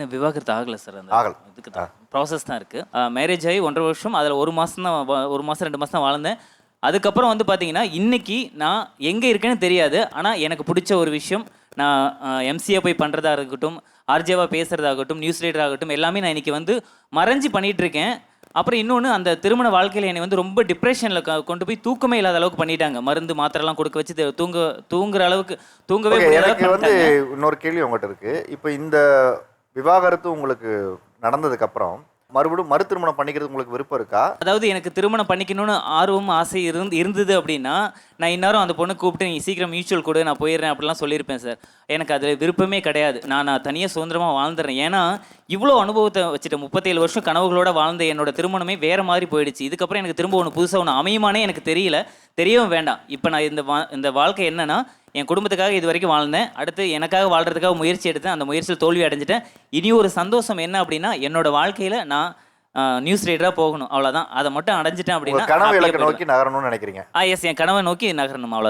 இன்னும் விவாகரத்து ஆகலை சார் அந்த ஆகல. இதுக்கு தான். ப்ராசஸ் தான் இருக்குது மேரேஜ் ஆகி ஒன்றரை வருஷம் அதில் ஒரு மாதம் தான் வா- ஒரு மாதம் ரெண்டு மாதம் தான் வாழ்ந்தேன். அதுக்கப்புறம் வந்து பார்த்தீங்கன்னா இன்னைக்கு நான் எங்கே இருக்கேன்னு தெரியாது. ஆனால் எனக்கு பிடிச்ச ஒரு விஷயம் நான் எம்சிஏ போய் பண்ணுறதா இருக்கட்டும் ஆர்ஜேவா பேசுகிறதாகட்டும் நியூஸ் ரீடர் ஆகட்டும் எல்லாமே நான் இன்னைக்கு வந்து மறைஞ்சு பண்ணிட்டு இருக்கேன். அப்புறம் இன்னொன்று அந்த திருமண வாழ்க்கையில் என்னை வந்து ரொம்ப டிப்ரெஷனில் கொண்டு போய் தூக்கமே இல்லாத அளவுக்கு பண்ணிட்டாங்க. மருந்து மாத்திரைலாம் கொடுக்க வச்சு தூங்க தூங்குற அளவுக்கு தூங்கவே ஓகே முடியாத எனக்கு அளவுக்கு வந்து பண்ணிட்டாங்க. இன்னொரு கேள்வி உங்கள்கிட்ட இருக்கு. இப்போ இந்த விவாகரத்து உங்களுக்கு நடந்ததுக்கு அப்புறம் மறுபடியும் மறு திருமணம் பண்ணிக்கிறது உங்களுக்கு விருப்பம் இருக்கா? அதாவது எனக்கு திருமணம் பண்ணிக்கணும்னு ஆர்வம் ஆசை இருந்து இருந்தது அப்படின்னா நான் இன்னும் அந்த பொண்ணை கூப்பிட்டு நீ சீக்கிரம் மியூச்சுவல் கொடு நான் போயிடுறேன் அப்படிலாம் சொல்லியிருப்பேன் சார். எனக்கு அதில் விருப்பமே கிடையாது. நான் நான் தனியாக சுதந்திரமாக வாழ்ந்துடுறேன். ஏன்னா இவ்வளோ அனுபவத்தை வச்சுட்டு முப்பத்தேழு வருஷம் கனவுகளோட வாழ்ந்த என்னோட திருமணமே வேறு மாதிரி போயிடுச்சு. இதுக்கப்புறம் எனக்கு திரும்ப ஒன்று புதுசாக ஒன்று அமையுமானே எனக்கு தெரியல. தெரியவும் வேண்டாம். இப்போ நான் இந்த வா இந்த வாழ்க்கை என்னன்னா என் குடும்பத்துக்காக இது வரைக்கும் வாழ்ந்தேன். அடுத்து எனக்காக வாழ்றதுக்காக முயற்சி எடுத்தேன். அந்த முயற்சியில் தோல்வி அடைஞ்சிட்டேன். இனி ஒரு சந்தோஷம் என்ன அப்படின்னா என்னோட வாழ்க்கையில் நான் நியூஸ் ரீடராக போகணும். அவ்வளோதான் அதை மட்டும் அடைஞ்சிட்டேன் அப்படின்னா. நோக்கி நகரணும்னு நினைக்கிறீங்க? ஆ எஸ் என் கனவை நோக்கி நகரணும். அவ்வளோ